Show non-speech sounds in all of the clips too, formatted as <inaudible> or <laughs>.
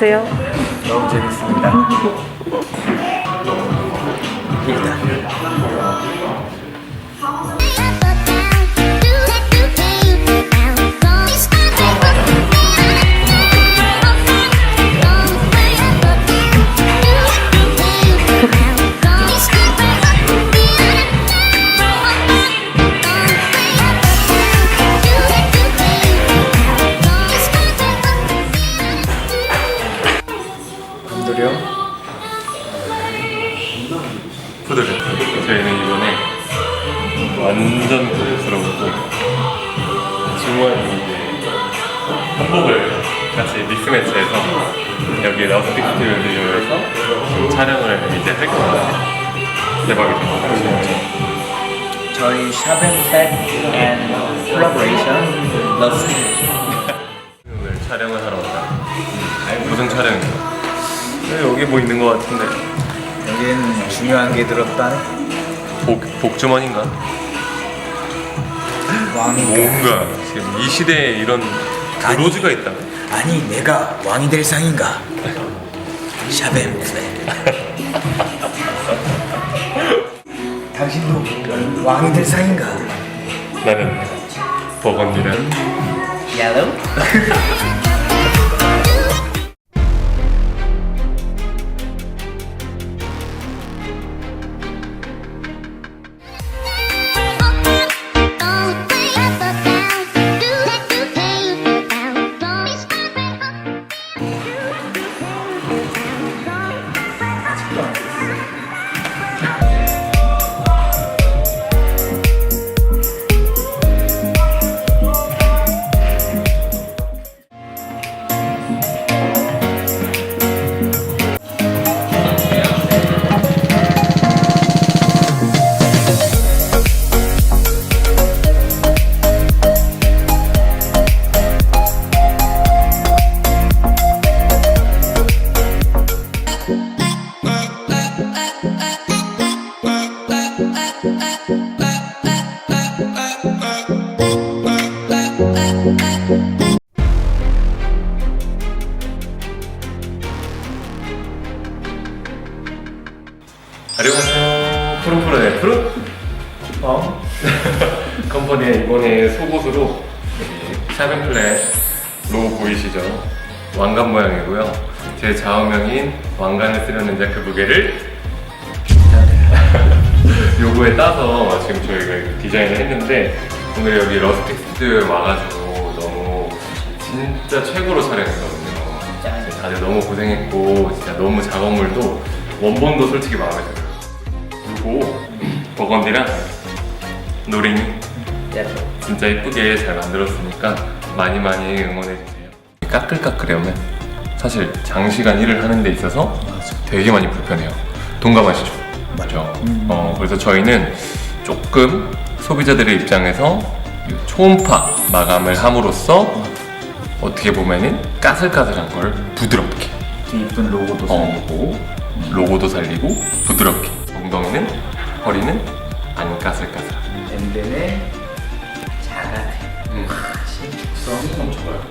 어떠세요? 너무 재밌습니다. <laughs> 일단 완전 고급스러웠고 중요한 이제 한복을 같이 믹스매치해서 여기 러스틱 스튜디오에서 촬영을 이제 할 거예요 대박이죠 저희 샤벤팩 앤 콜라보레이션 러스 오늘 촬영을 하러 왔다 무슨 촬영이죠? 여기 뭐 있는 것 같은데 여기에는 중요한 게 들었다네. 복, 복주머니인가? 왕인가? 뭔가 지금 이 시대에 이런 브로즈가 있다 아니 내가 왕이 될 상인가? 샤벤팩. <laughs> 당신도 왕이 될 상인가? 나는 버건디는 Yellow? 안녕 <laughs> 컴퍼니의 이번에 속옷으로 여기 샤벤플렛 로고 보이시죠? 왕관 모양이고요. 제 좌우명인 왕관을 쓰려는 이제 그 무게를 <laughs> 요거에 따서 지금 저희가 디자인을 했는데 오늘 여기 러스틱 스튜디오에 와가지고 너무 진짜 최고로 촬영했거든요. 다들 너무 고생했고 진짜 너무 작업물도 원본도 솔직히 마음에 들어요. 그리고 버건디랑 노링이 진짜 이쁘게 잘 만들었으니까 많이 많이 응원해 주세요. 까끌까끌해오면 사실 장시간 일을 하는 데 있어서 되게 많이 불편해요. 동감하시죠? 맞죠. 어, 그래서 저희는 조금 소비자들의 입장에서 이 초음파 마감을 함으로써 어떻게 보면은 까슬까슬한 걸 부드럽게 이쁜 로고도 어. 살리고 로고도 살리고 부드럽게 엉덩이는 허리는 안 까슬까슬. 음. 신축성이 엄청 좋아요.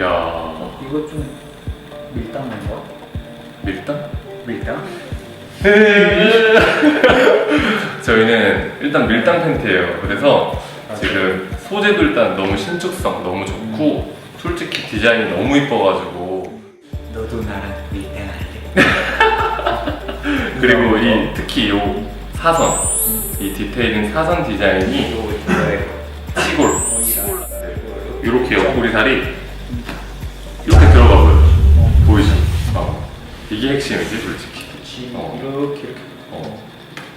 야 이거 좀 밀당한 거? 밀당? 밀당? <laughs> 저희는 일단 밀당 팬티예요 그래서 지금 소재도 일단 너무 신축성 너무 좋고 솔직히 디자인이 너무 이뻐가지고 너도 나랑 밀당할래. <laughs> 그리고 이 특히 이 사선 이 디테일인 사선 디자인이 이거 좋아해. 이렇게 옆구리 살이 이렇게 들어가고요 보이죠? 어. 이게 핵심이지 솔직히 그치. 어. 이렇게 이렇게. 어.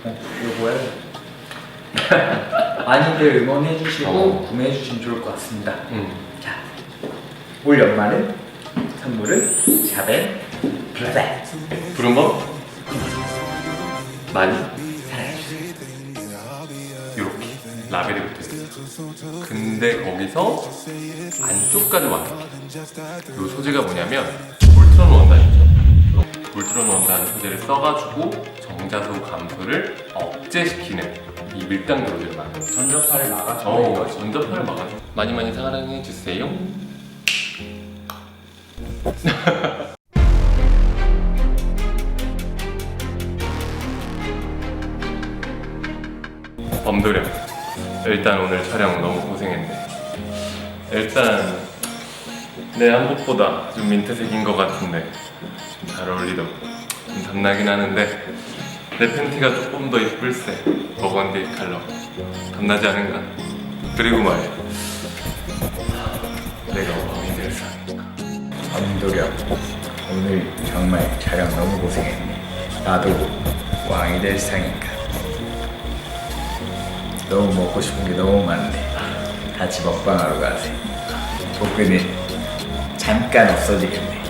어, 이거 뭐야? <laughs> 많이들 응원해주시고 어. 구매해주시면 좋을 것 같습니다. 음. 자, 올 연말은 선물은 샤벤 블랙 부른 거 많이 근데 거기서 안쪽까지 완벽해 이 소재가 뭐냐면 울트론 원단이죠 울트론 원단 소재를 써가지고 정자수 감소를 억제시키는 이 밀당 도료를 만들어요. 전자파를 막아주는 어. 전자파를 막아줘. 많이 많이 사랑해 주세요. <laughs> 범도령 일단 오늘 촬영 너무 고생했네. 일단 내 한복보다 좀 민트색인 것 같은데 좀 잘 어울리더고. 좀 탐나긴 하는데 내 팬티가 조금 더 이쁠세 버건디 컬러. 탐나지 않은가? 그리고 말이야. 내가 왕이 될 사니까. 엄도령 오늘 정말 촬영 너무 고생했네. 나도 왕이 될 상인가 너무 먹고 싶은 게 너무 많네. 같이 먹방하러 가세 볶음이 잠깐 없어지겠네